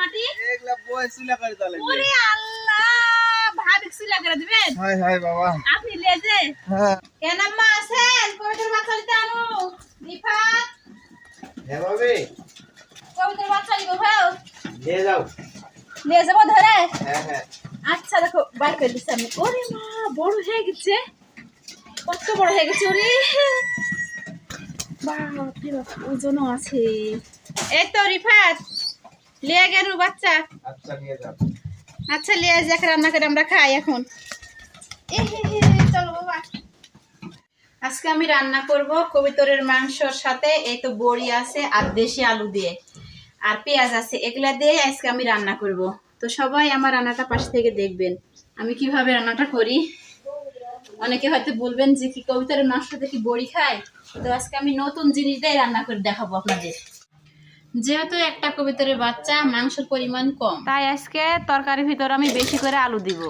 মাটি? এগুলা বই চুলা করে তাহলে ওরে আল্লাহ ভাবি সিলা করে দিবেন? হাই হাই বাবা। আপনি লেজে? হ্যাঁ। কেন আম্মা আছেন কবিতার বাচ্চা দিতে আনো। রিফাত হ্যাঁ ভাবি। কবিতার বাচ্চা দিব ভাও নিয়ে যাও। নিয়ে যাব ধরে? হ্যাঁ হ্যাঁ। আচ্ছা দেখো বাইর করে দিচ্ছি আমি। ওরে মা বড় হয়ে গেছে। কত বড় হয়ে গেছে ওরে। বাপরে বাপ ওজনও আছে। এই তো রিফাত। লিয়ে গেল বাচ্চা? আচ্ছা নিয়ে যাও। আচ্ছা লিয়ে যাক রান্না করে আমরা খাই এখন। এ হে হে, চলো বাবা। আজকে আমি রান্না করব কবিতরের মাংসর সাথে এই তো বড়ি আছে আর দেশি আলু দিয়ে। আর পেঁয়াজ আছে এগুলা দিয়ে আজকে আমি রান্না করব। তো সবাই আমার রান্নাটা পাশ থেকে দেখবেন। আমি কীভাবে রান্নাটা করি? অনেকে হয়তো বলবেন যে কি কবিতরের মাংসতে কি বড়ি খায়? তো আজকে আমি নতুন জিনিস দিয়ে রান্না করে দেখাবো আপনাদের। যেহেতু একটা কবিতরের বাচ্চা মাংসের পরিমাণ কম। তাই আজকে তরকারির ভিতর আমি বেশি করে আলু দিব।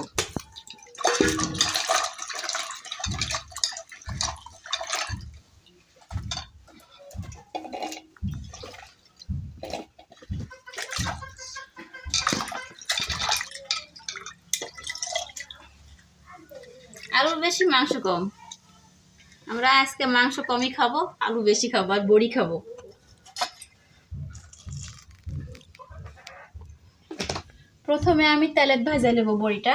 আলু বেশি মাংস কম। আমরা আজকে মাংস কমই খাব আলু বেশি খাব আর বড়ি খাব। প্রথমে আমি তেলের ভাজা নেব বড়িটা।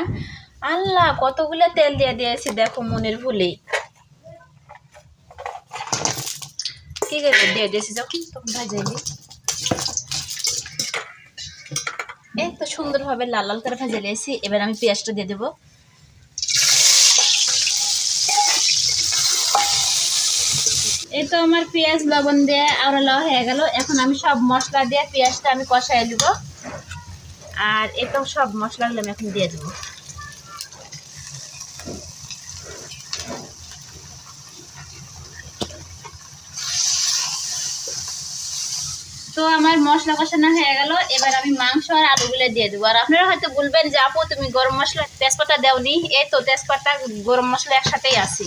আল্লাহ, কতগুলো তেল দিয়ে দিয়েছি দেখো মনের ভুলেই কি করে দিয়ে দিয়েছি? যখন তখন ভাজাইলি এই তো সুন্দরভাবে লাল লাল করে ভাজা নিয়েছি। এবার আমি পেঁয়াজটা দিয়ে দেবো। এই তো আমার পেঁয়াজ, লবণ দিয়ে আওড়ালা হয়ে গেল। এখন আমি সব মশলা দিয়ে পেঁয়াজটা আমি কষাই দেব আর এটাও সব মশলাগুলো আমি এখন দিয়ে দেবো। তো আমার মশলা কষানো হয়ে গেল। এবার আমি মাংস আর আলুগুলো দিয়ে দেবো। আর আপনারা হয়তো বলবেন যে, আপু, তুমি গরম মশলা তেজপাতা দেওনি? এই তো তেজপাতা, গরম মশলা একসাথেই আছে।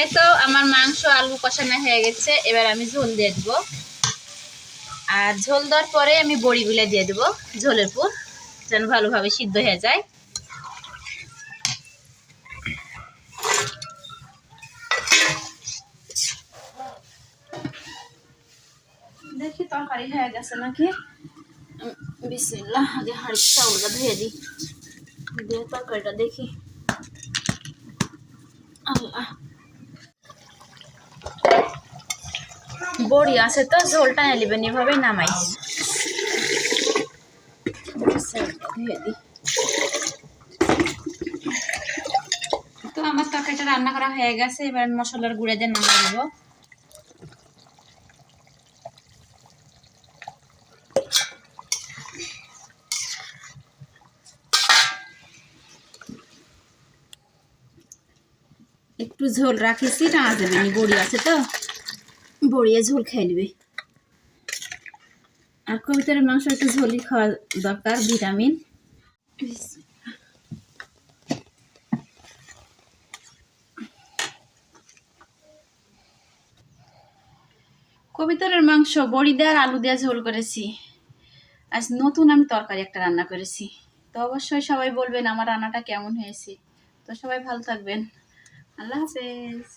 এই তো আমার মাংস, আলু কষানো হয়ে গেছে। এবার আমি ঝোল দিয়ে দেবো। আর ঝোল দেওয়ার পরে আমি বড়ি বড়িগুলো দিয়ে দেবো ঝোলের পুর, যেন ভালোভাবে সিদ্ধ হয়ে যায়। দেখি তরকারি হয়ে গেছে নাকি? আগে হাঁড়ি চাউলটা ধুয়ে দিই। দিয়ে তরকারিটা দেখি। আল্লাহ। বড়ি আছে তো, ঝোলটা নেবেন, এভাবেই নামাই। তো আমার তরকারিটা রান্না করা হয়ে গেছে, এবার মশলার গুঁড়ে দিয়ে নামিয়ে দেবো একটু ঝোল রাখিছি না যাবে নি বড়ি আছে তো। বড়িয়ে ঝোল খেয়ে নেবে। আর কবিতার মাংস একটু ঝোলই খাওয়া দরকার, ভিটামিন। কবিতরের মাংস, বড়ি দেওয়ার আলু দেওয়া ঝোল করেছি। আজ নতুন আমি তরকারি একটা রান্না করেছি। তো অবশ্যই সবাই বলবেন আমার রান্নাটা কেমন হয়েছে। তো সবাই ভালো থাকবেন। আল্লাহ হাফেজ।